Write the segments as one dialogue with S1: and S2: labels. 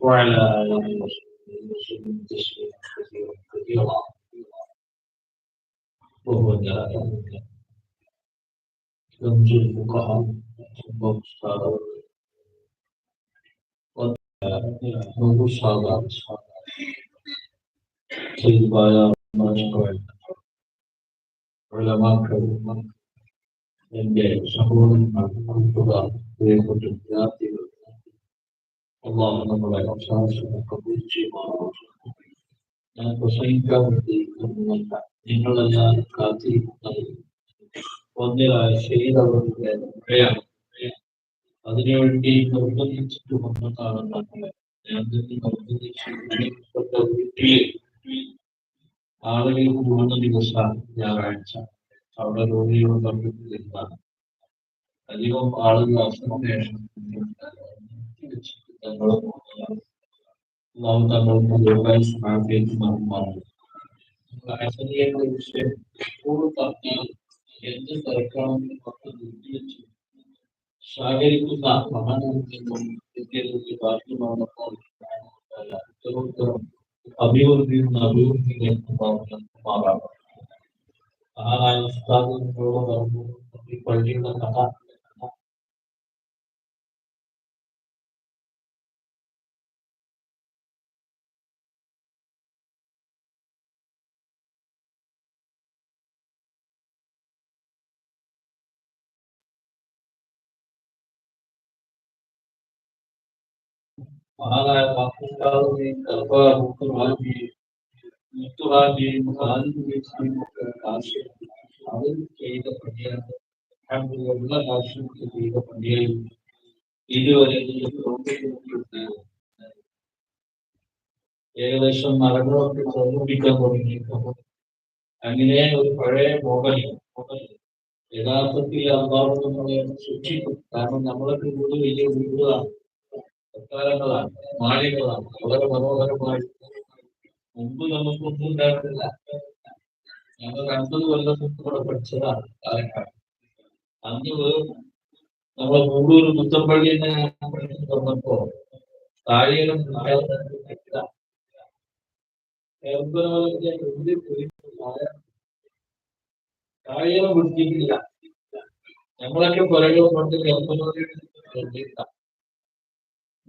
S1: وعلى كثيرا وهو ثلاثة يمشي الفقهاء والصحابة والصحابة سيد بايا مشكور علماء كريم من جاي شهور من الفقهاء في كتب ذاتي അള്ളാഹു നമ്മളെ അവസാനം കബൂൽ ചെയ്യുമാറാവട്ടെ. ഞാൻ പ്രസംഗിക്കാൻ ഉദ്ദേശിക്കുന്നില്ല നിങ്ങളെല്ലാവരും കാത്തിരിക്കുന്നത് ഒന്നിലായ ചെയ്തവരുടെ മഴയാണ് അതിനുവേണ്ടി നിർബന്ധിച്ചിട്ട് വന്നതാണ് നമ്മളെ ഞാൻ നിന്ന് നിർബന്ധിച്ചിട്ട വീട്ടിൽ ആളുകൾക്ക് മൂന്ന് ദിവസം ഞായറാഴ്ച അവിടെ രോഗികൾ കണ്ടിട്ടില്ല അധികം ആളുകൾ Allah Taala Maafin Actually, I would say full partner in the background of the literature. Shagir को साथ महान के लिए बात की मानो कौन चलो तो अभी और भी अभी और भी नहीं बात मारा हाँ उस्ताद ने जो अभी पढ़ी का कहा മഹാനായ കൽപ്പാറുമാജി മുത്തുറാജിയും ആദിത്യയും ഒക്കെ ആശയം അവർ ചെയ്ത പണിയാണ് ഉള്ള ആശയത്തിൽ ചെയ്ത പണിയായി ഇതുവരെ ഏകദേശം മരണമൊക്കെ സമർപ്പിക്കാൻ തുടങ്ങിയിട്ടുണ്ട് അങ്ങനെ ഒരു പഴയ മോഡൽ മോഡൽ യഥാർത്ഥത്തിൽ അഭാവം നമ്മളെ സൂക്ഷിക്കും. കാരണം നമ്മളൊക്കെ കൂടുതൽ വലിയ വീടുകളാണ്. കൊട്ടാരങ്ങളാണ് മാളികളാണ് വളരെ മനോഹരമായി മുമ്പ് നമുക്കൊന്നും ഉണ്ടായിരുന്നില്ല. ഞങ്ങൾ അൻപത് കൊല്ലം മുമ്പ് ഇവിടെ പഠിച്ചതാണ് പാലക്കാട് അന്ന് നമ്മളെ മൂടൂർ മുത്തമ്പള്ളി പഠിച്ചു വന്നപ്പോ താഴെയും താഴെയും പിടിച്ചിട്ടില്ല നമ്മളൊക്കെ പുരകൾ കൊണ്ട്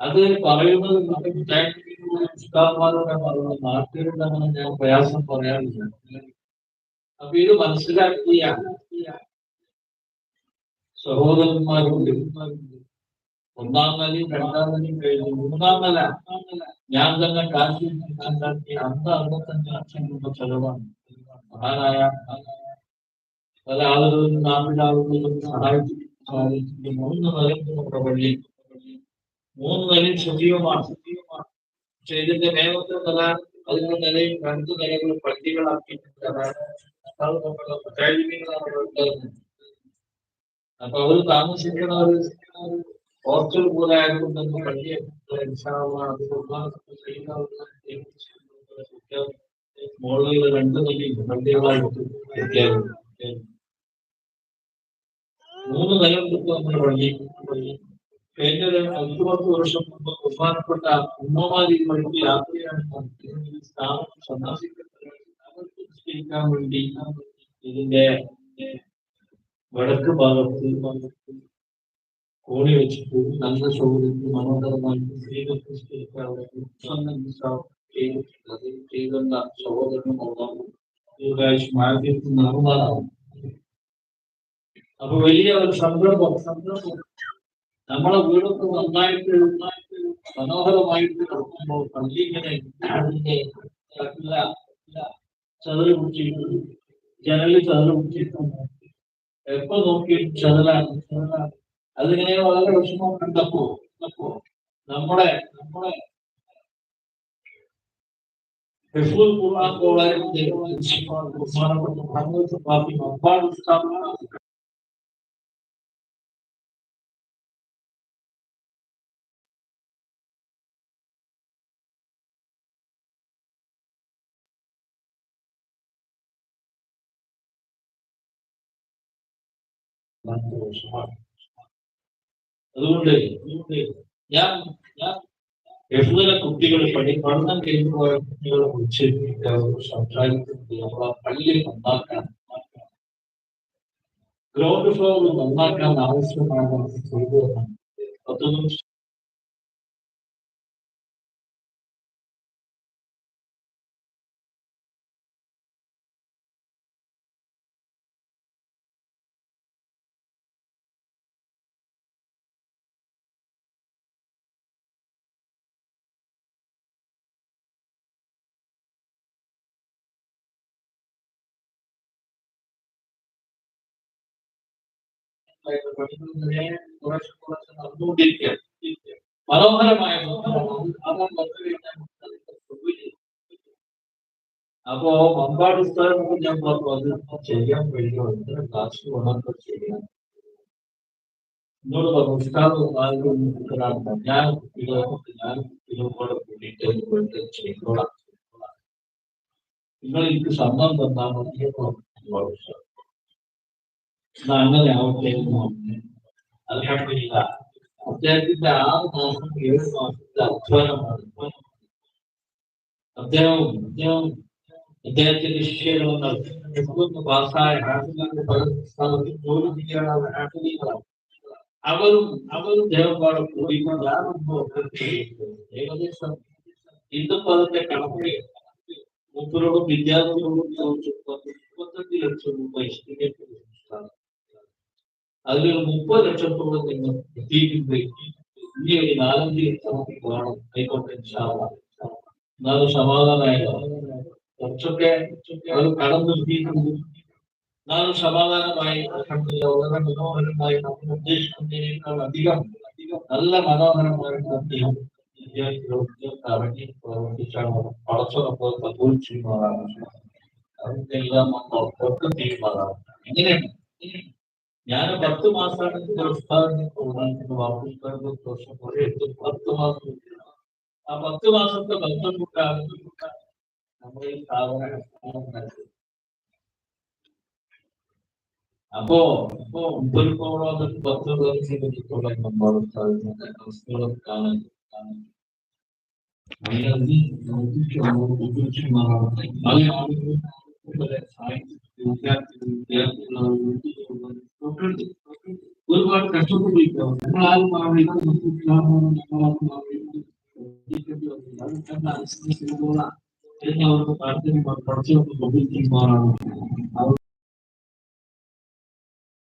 S1: അത് പറയുന്നത് ഉസ്താദ്മാരോടെ പറയുന്നത് നാട്ടുകാരുടെ അങ്ങനെ ഞാൻ പ്രയാസം പറയാറില്ല അപ്പൊ ഇത് മനസ്സിലാക്കിയ സഹോദരന്മാരുണ്ട്. ഒന്നാം നിലയും രണ്ടാം നിലയും കഴിഞ്ഞു. മൂന്നാം നില ഞാൻ തന്നെ കാശി ഉണ്ടാക്കി അന്ന് അറുപത്തഞ്ച് ലക്ഷം രൂപ ചെലവാണ്. മഹാനായ പല ആളുകളും നാട്ടിലെ സഹായിച്ചിട്ടുണ്ട് സഹായിച്ചു സഹായിച്ചിട്ട് മൂന്ന് നിലയ്ക്ക് നമ്മുടെ മൂന്ന് നിലയും സജീവമാണ് പക്ഷെ ഇതിന്റെ മേലത്തെ നില അതിന്റെ നിലയും രണ്ട് നിലകളും ഉണ്ടായിരുന്നത്. അപ്പൊ അവർ താമസിക്കുന്ന ഒരു ഹോസ്റ്റൽ പോലെ ആയതുകൊണ്ട് തന്നെ രണ്ട് മൂന്ന് നില കൊടുത്തു നമ്മുടെ പള്ളി കഴിഞ്ഞ ഒരു പത്ത് പത്ത് വർഷം മുമ്പ് ബഹുമാനപ്പെട്ട ഉമ്മമാരി വഴി യാത്രയാണ് സന്ദർശിക്കാൻ വേണ്ടി ഇതിന്റെ വടക്ക് ഭാഗത്ത് കോണി വെച്ചിട്ട് നല്ല സൗകര്യത്തിൽ മനോഹരമായിട്ട് സ്ത്രീകൾക്ക് നിശ്ചയിക്കാനുള്ള ഉത്സവം ചെയ്തിട്ടുള്ളത് ചെയ്തെന്ന സഹോദരനും ഉണ്ടാകും ദീർഘായുഷ്യം ആരോഗ്യത്തിൽ നിർമ്മാണമാകും അപ്പൊ വലിയ ഒരു സംരംഭം സംരംഭം നമ്മളെ വീടൊക്കെ നന്നായിട്ട് മനോഹരമായിട്ട് കിടക്കുമ്പോൾ പള്ളി ഇങ്ങനെ അതിന്റെ ചതൽ കുടിച്ചിട്ട് ജനലിൽ ചതൽ കുടിച്ചിട്ട് എപ്പോ നോക്കിയിട്ടും ചതലാണ് ചതലാണ്. അതിങ്ങനെ വളരെ വിഷമം കണ്ടപ്പോ കണ്ടപ്പോ നമ്മുടെ നമ്മുടെ ഹിഫ്ളുൽ ഖുർആൻ പ്രിൻസിപ്പാൾ ബഹുമാനപ്പെട്ട മുഹമ്മദ് ഫാത്തിമ അബ്ബാദ് ഉസ്താദ് അതുകൊണ്ട് ഞാൻ ഞാൻ എഴുതല കുട്ടികൾ പഠി പഠനം കഴിഞ്ഞു പോയ കുട്ടികളെ കുറിച്ച് സംസാരിക്കുന്നത് നമ്മളെ പള്ളി നന്നാക്കാൻ ഗ്രൗണ്ട് ഫ്ലോർ നന്നാക്കാൻ ആവശ്യമാണ് ചെയ്തു അതൊന്നും മനോഹരമായ ബന്ധമാണ്. അതാണ് ബന്ധം അപ്പോ മമ്പാട് സ്ഥലമൊക്കെ ഞാൻ പറഞ്ഞു അത് ചെയ്യാൻ കഴിയുമോ ഇത്ര കാശ് വേണമെന്ന് ചെയ്യാൻ എന്നോട് പറഞ്ഞു ഉസ്താദ് ആരും നിൽക്കുന്നതാണ് ഞാൻ കുട്ടികളെ കൊണ്ട് ഞാൻ കുട്ടികളും കൂടെ കൂട്ടിയിട്ട് പോയിട്ട് ചെയ്തോളാം നിങ്ങൾ എനിക്ക് സമ്മതം തന്നാൽ മതി എന്ന് പറഞ്ഞു ഉസ്താദ്. എന്നാ അങ്ങനെ ആവട്ടെ എന്ന് പറഞ്ഞു അൽഹംദുലില്ലാ അദ്ദേഹത്തിന്റെ ആറ് മാസം ഏഴ് മാസത്തെ അധ്വാനമാണ് അദ്ദേഹം അദ്ദേഹം അദ്ദേഹത്തിന്റെ ശിഷ്യകളും നടത്തുന്ന പാസ്സായ ഹാഫിലിന്റെ പല സ്ഥലത്തും ജോലി ചെയ്യാനുള്ള ഹാഫിലികളാണ് അവരും അവരും ദേവപാട് കൂടി ഞാനൊന്നും ഏകദേശം ഇന്നിപ്പോ അതിന്റെ കണക്ക് മൂപ്പരോടും വിദ്യാർത്ഥികളോടും ചോദിച്ചു പത്ത് മുപ്പത്തഞ്ച് ലക്ഷം രൂപ എസ്റ്റിമേറ്റ് കൊടുത്തിട്ടാണ് അതിലൊരു മുപ്പത് ലക്ഷത്തോളം നിങ്ങൾ എത്തിയിട്ടുണ്ട്. ഇനി ഒരു നാലഞ്ച് ലക്ഷം കാണും ആയിക്കോട്ടെ. എന്നാലും സമാധാനമായല്ലോ കുറച്ചൊക്കെ അത് കടം നിർത്തിയിട്ടുണ്ട്. എന്നാലും സമാധാനമായി വളരെ മനോഹരമായി നമ്മൾ ഉദ്ദേശിക്കുന്നതിനേക്കാൾ അധികം നല്ല മനോഹരമായി അദ്ദേഹം വിദ്യാർത്ഥികൾക്ക് ഇറങ്ങി പ്രവർത്തിച്ചാണ് പടച്ചോടൊപ്പം കബൂൽ ചെയ്യുന്നതാണ് അതെല്ലാം നമ്മൾ ഒക്കെ ചെയ്യുന്നതാണ്. എങ്ങനെയാണ് ഞാൻ പത്ത് മാസമാണ് ഉസ്താദിനെ തോന്നുന്നത് വാക്കുകളുടെ ദോഷം പോലെ എട്ട് പത്ത് മാസം ആ പത്ത് മാസത്തെ ബന്ധം കൊണ്ടാണ് നമ്മൾ ഈ സ്ഥാപനം നടത്തുന്നത്. അപ്പോ ഇപ്പോ മുമ്പൊരുപ്പോളം പത്ത് ദിവസം നമ്മൾ സാധിക്കുന്ന അവസ്ഥകളൊക്കെ കാണാൻ കാണാൻ അതിനകത്ത് നമുക്ക് ഉപയോഗിച്ചുമാറാം. പല ആളുകളും ഇവിടെ സാഹിത്യ വിദ്യാർത്ഥികൾ വിദ്യാർത്ഥികളാണ് തൊട്ടടുത്ത് ഒരുപാട് കഷ്ടപ്പെട്ടിരിക്കുകയാണ് നമ്മൾ ആരും മാറിയിട്ട് നമുക്ക് ഇസ്ലാമാണ് നമ്മളാണ് മാറിയിട്ട് അവർക്ക് പ്രാർത്ഥന പഠിച്ചു ഉപയോഗിക്കുമാറാണ്